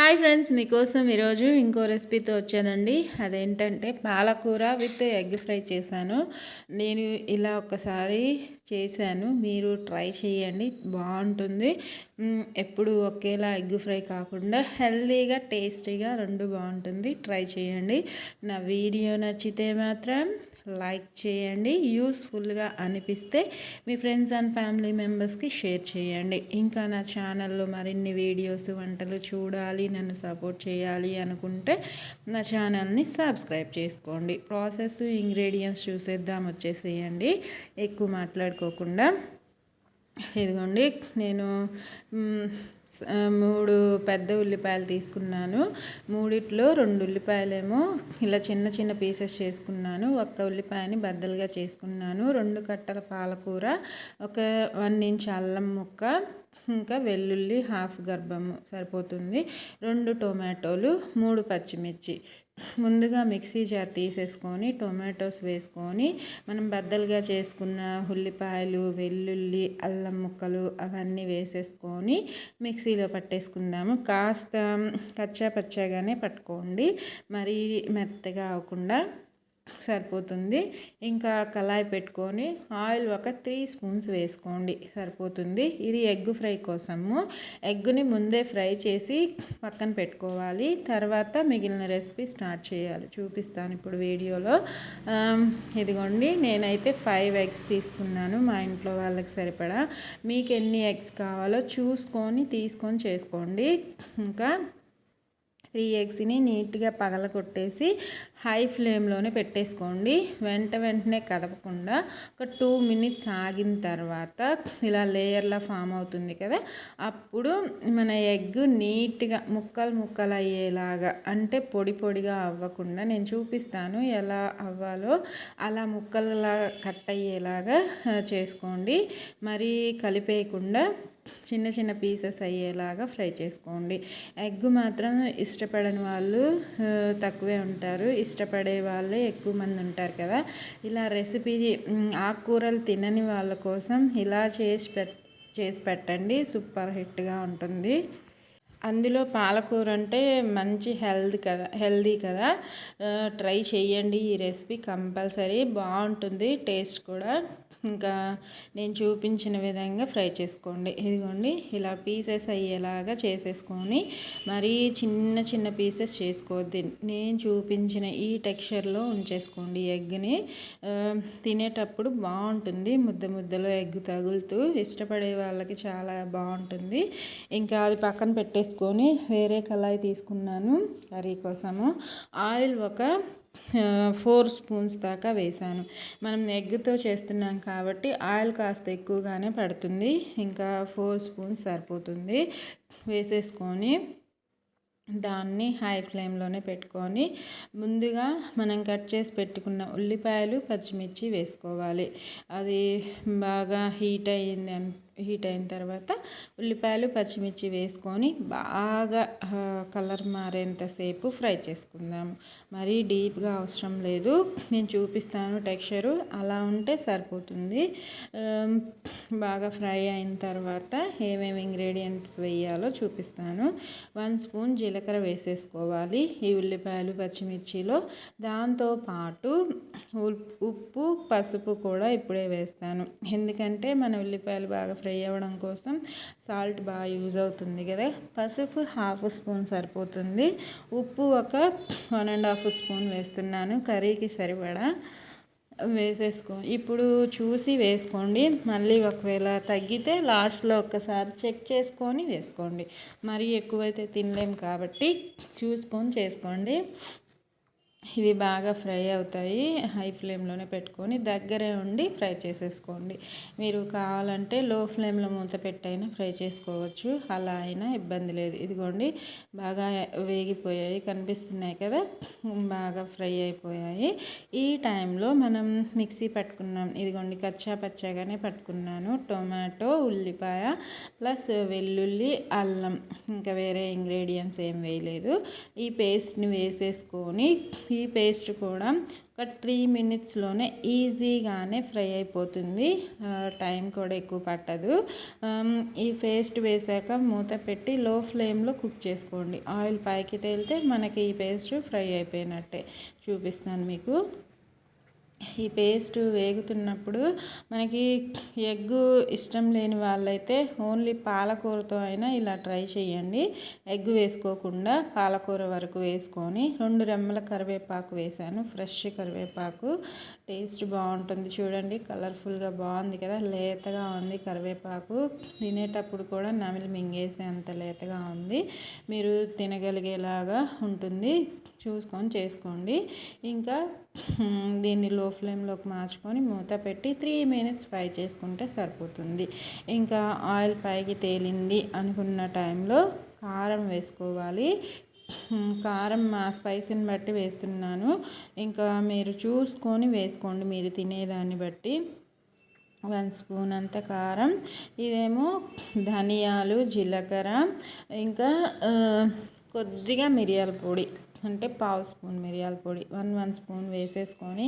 Hi friends మీకోసం ఈరోజు ఇంకో రెసిపీతో వచ్చానండి. అదేంటంటే పాలకూర విత్ ఎగ్ ఫ్రై చేశాను. నేను ఇలా ఒకసారి చేశాను. మీరు ట్రై చేయండి. బాగుంటుంది. ఎప్పుడు ఒకేలా ఎగ్ ఫ్రై కాకుండా హెల్తీగా టేస్టీగా రెండు బాగుంటుంది. ట్రై చేయండి. నా వీడియో నచ్చితే మాత్రం లైక్ చేయండి. యూస్ఫుల్గా అనిపిస్తే మీ ఫ్రెండ్స్ అండ్ ఫ్యామిలీ మెంబర్స్కి షేర్ చేయండి. ఇంకా నా ఛానల్లో మరిన్ని వీడియోస్ వంటలు చూడాలి నన్ను సపోర్ట్ చేయాలి అనుకుంటే నా ఛానల్ని సబ్స్క్రైబ్ చేసుకోండి. ప్రాసెస్ ఇంగ్రీడియంట్స్ చూసేద్దాం వచ్చేసేయండి. ఎక్కువ మాట్లాడుకోకుండా ఇదిగోండి నేను మూడు పెద్ద ఉల్లిపాయలు తీసుకున్నాను. మూడిట్లో రెండు ఉల్లిపాయలేమో ఇలా చిన్న చిన్న పీసెస్ చేసుకున్నాను. ఒక్క ఉల్లిపాయని బద్దలుగా చేసుకున్నాను. రెండు కట్టల పాలకూర ఒక వన్ ఇంచ్ అల్లం ముక్క ఇంకా వెల్లుల్లి హాఫ్ గర్భము సరిపోతుంది. రెండు టొమాటోలు మూడు పచ్చిమిర్చి. ముందుగా మిక్సీ జార్ తీసేసుకొని టొమాటోస్ వేసుకొని మనం బద్దలుగా చేసుకున్న ఉల్లిపాయలు వెల్లుల్లి అల్లం ముక్కలు అవన్నీ వేసేసుకొని మిక్సీలో పట్టేసుకుందాము. కాస్త కచ్చా పచ్చాగానే పట్టుకోండి. మరీ మెత్తగా అవ్వకుండా సరిపోతుంది. ఇంకా కళాయి పెట్టుకొని ఆయిల్ ఒక త్రీ స్పూన్స్ వేసుకోండి. సరిపోతుంది. ఇది ఎగ్ ఫ్రై కోసము. ఎగ్ని ముందే ఫ్రై చేసి పక్కన పెట్టుకోవాలి. తర్వాత మిగిలిన రెసిపీ స్టార్ట్ చేయాలి. చూపిస్తాను ఇప్పుడు వీడియోలో. ఇదిగోండి. నేనైతే ఫైవ్ ఎగ్స్ తీసుకున్నాను మా ఇంట్లో వాళ్ళకి సరిపడా. మీకు ఎన్ని ఎగ్స్ కావాలో చూసుకొని తీసుకొని చేసుకోండి. ఇంకా త్రీ ఎగ్స్ని నీట్గా పగల కొట్టేసి హై ఫ్లేమ్లోనే పెట్టేసుకోండి. వెంట వెంటనే కదపకుండా ఒక టూ మినిట్స్ ఆగిన తర్వాత ఇలా లేయర్లా ఫామ్ అవుతుంది కదా అప్పుడు మన ఎగ్ నీట్గా ముక్కలు ముక్కలు అయ్యేలాగా అంటే పొడి పొడిగా అవ్వకుండా నేను చూపిస్తాను ఎలా అవ్వాలో అలా ముక్కలులా కట్ అయ్యేలాగా చేసుకోండి. మరీ కలిపేయకుండా చిన్న చిన్న పీసెస్ అయ్యేలాగా ఫ్రై చేసుకోండి. ఎగ్ మాత్రం ఇష్టపడని వాళ్ళు తక్కువే ఉంటారు. ఇష్టపడే వాళ్ళే ఎక్కువ మంది ఉంటారు కదా. ఇలా రెసిపీ ఆకుకూరలు తినని వాళ్ళ కోసం ఇలా చేసి పెట్ చేసి పెట్టండి. సూపర్ హిట్గా ఉంటుంది. అందులో పాలకూర అంటే మంచి హెల్త్ కదా హెల్దీ కదా. ట్రై చేయండి ఈ రెసిపీ కంపల్సరీ. బాగుంటుంది టేస్ట్ కూడా. ఇంకా నేను చూపించిన విధంగా ఫ్రై చేసుకోండి. ఇదిగోండి ఇలా పీసెస్ అయ్యేలాగా చేసేసుకొని మరీ చిన్న చిన్న పీసెస్ చేసుకోవద్దు. నేను చూపించిన ఈ టెక్స్చర్లో ఉంచేసుకోండి ఎగ్ని. తినేటప్పుడు బాగుంటుంది ముద్ద ముద్దలో ఎగ్ తగులుతూ. ఇష్టపడే వాళ్ళకి చాలా బాగుంటుంది. ఇంకా అది పక్కన పెట్టేసి వేసుకొని వేరే కళాయి తీసుకున్నాను కర్రీ కోసము. ఆయిల్ ఒక ఫోర్ స్పూన్స్ దాకా వేసాను. మనం ఎగ్తో చేస్తున్నాం కాబట్టి ఆయిల్ కాస్త ఎక్కువగానే పడుతుంది. ఇంకా ఫోర్ స్పూన్స్ సరిపోతుంది. వేసేసుకొని దాన్ని హై ఫ్లేమ్లోనే పెట్టుకొని ముందుగా మనం కట్ చేసి పెట్టుకున్న ఉల్లిపాయలు పచ్చిమిర్చి వేసుకోవాలి. అది బాగా హీట్ అయ్యింది హీట్ అయిన తర్వాత ఉల్లిపాయలు పచ్చిమిర్చి వేసుకొని బాగా కలర్ మారేంతసేపు ఫ్రై చేసుకుందాము మరీ డీప్గా అవసరం లేదు. నేను చూపిస్తాను టెక్స్చరు. అలా ఉంటే సరిపోతుంది. బాగా ఫ్రై అయిన తర్వాత ఏమేమి ఇంగ్రీడియంట్స్ వేయాలో చూపిస్తాను. వన్ స్పూన్ జీలకర్ర వేసేసుకోవాలి. ఈ ఉల్లిపాయలు పచ్చిమిర్చిలో దాంతోపాటు ఉప్పు పసుపు కూడా ఇప్పుడే వేస్తాను. ఎందుకంటే మన ఉల్లిపాయలు బాగా ఫ్రై అవ్వడం కోసం సాల్ట్ బాగా యూజ్ అవుతుంది కదా. పసుపు హాఫ్ స్పూన్ సరిపోతుంది. ఉప్పు ఒక వన్ అండ్ హాఫ్ స్పూన్ వేస్తున్నాను. కర్రీకి సరిపడా వేసేసుకో. ఇప్పుడు చూసి వేసుకోండి. మళ్ళీ ఒకవేళ తగ్గితే లాస్ట్లో ఒక్కసారి చెక్ చేసుకొని వేసుకోండి. మరీ ఎక్కువైతే తినలేము కాబట్టి చూసుకొని చేసుకోండి. ఇవి బాగా ఫ్రై అవుతాయి. హై ఫ్లేమ్లోనే పెట్టుకొని దగ్గరే ఉండి ఫ్రై చేసేసుకోండి. మీరు కావాలంటే లో ఫ్లేమ్లో మూత పెట్టైనా ఫ్రై చేసుకోవచ్చు. అలా అయినా ఇబ్బంది లేదు. ఇదిగోండి బాగా వేగిపోయాయి. కనిపిస్తున్నాయి కదా? బాగా ఫ్రై అయిపోయాయి. ఈ టైంలో మనం మిక్సీ పట్టుకున్నాం. ఇదిగోండి కచ్చా పచ్చాగానే పట్టుకున్నాను. టొమాటో ఉల్లిపాయ ప్లస్ వెల్లుల్లి అల్లం. ఇంకా వేరే ఇంగ్రీడియంట్స్ ఏం వేయలేదు. ఈ పేస్ట్ని వేసేసుకొని ఈ పేస్ట్ కూడా ఒక త్రీ మినిట్స్లోనే ఈజీగానే ఫ్రై అయిపోతుంది. టైం కూడా ఎక్కువ పట్టదు. ఈ పేస్ట్ వేసాక మూత పెట్టి లో ఫ్లేమ్లో కుక్ చేసుకోండి. ఆయిల్ పైకి తేలితే మనకి ఈ పేస్ట్ ఫ్రై అయిపోయినట్టే. చూపిస్తాను మీకు. ఈ పేస్ట్ వేగుతున్నప్పుడు మనకి ఎగ్ ఇష్టం లేని వాళ్ళైతే ఓన్లీ పాలకూరతో అయినా ఇలా ట్రై చేయండి. ఎగ్ వేసుకోకుండా పాలకూర వరకు వేసుకొని రెండు రెమ్మల కరివేపాకు వేసాను. ఫ్రెష్ కరివేపాకు. టేస్ట్ బాగుంటుంది. చూడండి కలర్ఫుల్గా బాగుంది కదా. లేతగా ఉంది కరివేపాకు. తినేటప్పుడు కూడా నమిలి మింగేసే అంత లేతగా ఉంది. మీరు తినగలిగేలాగా ఉంటుంది. చూసుకొని చేసుకోండి. ఇంకా దీన్ని లో ఫ్లేమ్లోకి మార్చుకొని మూత పెట్టి త్రీ మినిట్స్ ఫ్రై చేసుకుంటే సరిపోతుంది. ఇంకా ఆయిల్ పైకి తేలింది అనుకున్న టైంలో కారం వేసుకోవాలి. కారం మా స్పైసీని బట్టి వేస్తున్నాను. ఇంకా మీరు చూసుకొని వేసుకోండి. మీరు తినేదాన్ని బట్టి వన్ స్పూన్ అంత కారం ఇదేమో ధనియాలు జీలకర్ర ఇంకా కొద్దిగా మిరియాల పొడి. అంటే పావు స్పూన్ మిరియాల పొడి వన్ వన్ స్పూన్ వేసేసుకొని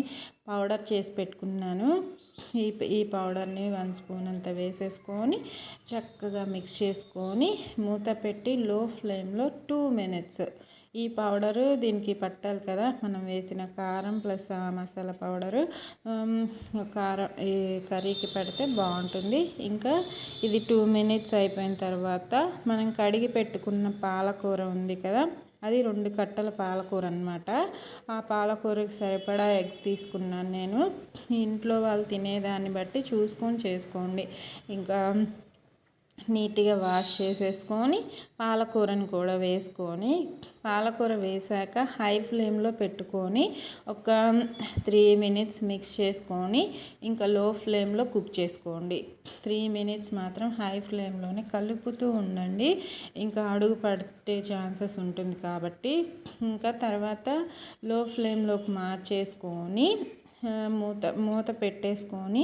పౌడర్ చేసి పెట్టుకున్నాను. ఈ ఈ పౌడర్ని వన్ స్పూన్ అంత వేసేసుకొని చక్కగా మిక్స్ చేసుకొని మూత పెట్టి లో ఫ్లేమ్లో టూ మినిట్స్. ఈ పౌడరు దీనికి పట్టాలి కదా మనం వేసిన కారం ప్లస్ మసాలా పౌడరు. కారం ఈ కర్రీకి పెడితే బాగుంటుంది. ఇంకా ఇది టూ మినిట్స్ అయిపోయిన తర్వాత మనం కడిగి పెట్టుకున్న పాలకూర ఉంది కదా అది రెండు కట్టల పాలకూర అనమాట ఆ పాలకూరకి సరిపడా ఎగ్స్ తీసుకున్నాను నేను. ఇంట్లో వాళ్ళు తినేదాన్ని బట్టి చూసుకొని చేసుకోండి. ఇంకా నీట్గా వాష్ చేసేసుకొని పాలకూరని కూడా వేసుకొని పాలకూర వేసాక హై ఫ్లేమ్లో పెట్టుకొని ఒక త్రీ మినిట్స్ మిక్స్ చేసుకొని ఇంకా లో ఫ్లేమ్లో కుక్ చేసుకోండి. త్రీ మినిట్స్ మాత్రం హై ఫ్లేమ్లోనే కలుపుతూ ఉండండి. ఇంకా అడుగు పట్టే ఛాన్సెస్ ఉంటుంది కాబట్టి ఇంకా తర్వాత లో ఫ్లేమ్లోకి మార్చేసుకొని మూత మూత పెట్టేసుకొని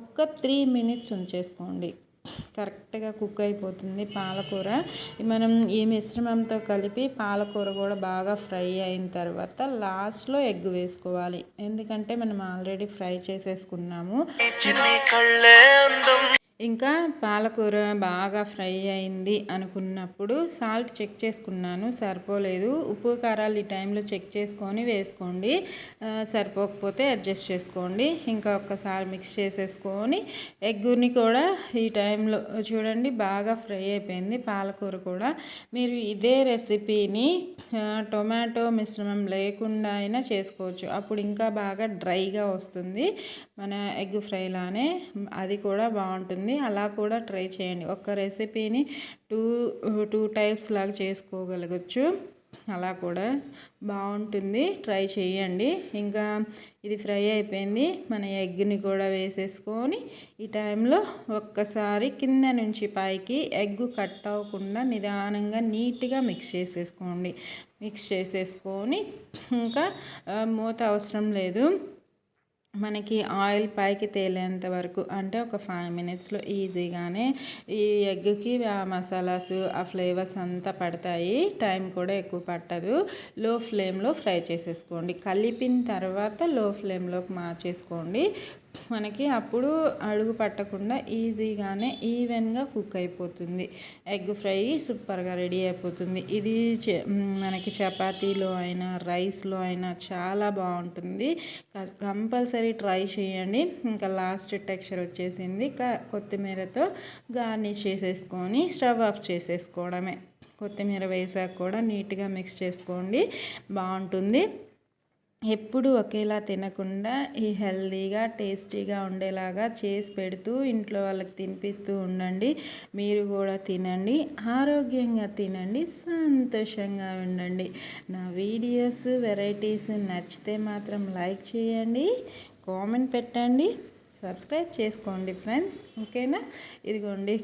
ఒక త్రీ మినిట్స్ ఉంచేసుకోండి. కరెక్ట్గా కుక్ అయిపోతుంది పాలకూర. మనం ఈ మిశ్రమంతో కలిపి పాలకూర కూడా బాగా ఫ్రై అయిన తర్వాత లాస్ట్లో ఎగ్ వేసుకోవాలి. ఎందుకంటే మనం ఆల్రెడీ ఫ్రై చేసేసుకున్నాము. ఇంకా పాలకూర బాగా ఫ్రై అయింది అనుకున్నప్పుడు సాల్ట్ చెక్ చేసుకున్నాను సరిపోలేదు. ఉప్పు కారాలు ఈ టైంలో చెక్ చేసుకొని వేసుకోండి. సరిపోకపోతే అడ్జస్ట్ చేసుకోండి. ఇంకా ఒక్కసారి మిక్స్ చేసేసుకొని ఎగ్గుని కూడా ఈ టైంలో చూడండి బాగా ఫ్రై అయిపోయింది పాలకూర కూడా. మీరు ఇదే రెసిపీని టొమాటో మిశ్రమం లేకుండా అయినా చేసుకోవచ్చు. అప్పుడు ఇంకా బాగా డ్రైగా వస్తుంది. మన ఎగ్ ఫ్రైలానే అది కూడా బాగుంటుంది. అలా కూడా ట్రై చేయండి. ఒక రెసిపీని టూ టూ టైప్స్ లాగా చేసుకోగలగచ్చు. అలా కూడా బాగుంటుంది. ట్రై చేయండి ఇంకా ఇది ఫ్రై అయిపోయింది. మన ఎగ్ని కూడా వేసేసుకొని ఈ టైంలో ఒక్కసారి కింద నుంచి పైకి ఎగ్ కట్ అవ్వకుండా నిదానంగా నీట్గా మిక్స్ చేసేసుకోండి. మిక్స్ చేసేసుకొని ఇంకా మూత అవసరం లేదు. మనకి ఆయిల్ పైకి తేలేంత వరకు అంటే ఒక ఫైవ్ మినిట్స్లో ఈజీగానే ఈ ఎగ్కి ఆ మసాలాస్ ఆ ఫ్లేవర్స్ అంతా పడతాయి. టైం కూడా ఎక్కువ పట్టదు. లో ఫ్లేమ్లో ఫ్రై చేసేసుకోండి. కలిపిన తర్వాత లో ఫ్లేమ్లోకి మార్చేసుకోండి. మనకి అప్పుడు అడుగు పట్టకుండా ఈజీగానే ఈవెన్గా కుక్ అయిపోతుంది. ఎగ్ ఫ్రై సూపర్గా రెడీ అయిపోతుంది. ఇది మనకి చపాతీలో అయినా రైస్లో అయినా చాలా బాగుంటుంది. కంపల్సరీ ట్రై చేయండి. ఇంకా లాస్ట్ టెక్స్చర్ వచ్చేసింది. కొత్తిమీరతో గార్నిష్ చేసేసుకొని స్టవ్ ఆఫ్ చేసేసుకోవడమే. కొత్తిమీర వేసాక కూడా నీట్గా మిక్స్ చేసుకోండి. బాగుంటుంది. ఎప్పుడు ఒకేలా తినకుండా ఈ హెల్దీగా టేస్టీగా ఉండేలాగా చేసి పెడుతూ ఇంట్లో వాళ్ళకి తినిపిస్తూ ఉండండి. మీరు కూడా తినండి. ఆరోగ్యంగా తినండి. సంతోషంగా ఉండండి. నా వీడియోస్ వెరైటీస్ నచ్చితే మాత్రం లైక్ చేయండి. కామెంట్ పెట్టండి. సబ్స్క్రైబ్ చేసుకోండి ఫ్రెండ్స్ ఓకేనా? ఇదిగోండి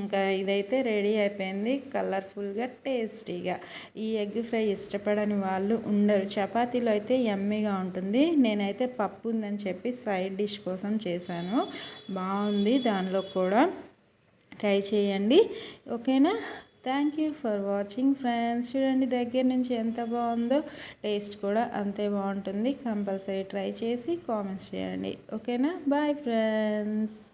ఇంకా ఇదైతే రెడీ అయిపోయింది కలర్ఫుల్గా టేస్టీగా. ఈ ఎగ్ ఫ్రై ఇష్టపడని వాళ్ళు ఉండరు. చపాతీలో అయితే ఎమ్మీగా ఉంటుంది. నేనైతే పప్పు ఉందని చెప్పి సైడ్ డిష్ కోసం చేశాను. బాగుంది దానిలో కూడా ట్రై చేయండి ఓకేనా? Thank you for watching friends చూడండి దగ్గర నుంచి ఎంత బాగుందో టేస్ట్ కూడా అంతే బాగుంటుంది. కంపల్సరీ ట్రై చేసి కామెంట్స్ చేయండి. ఓకేనా? Bye friends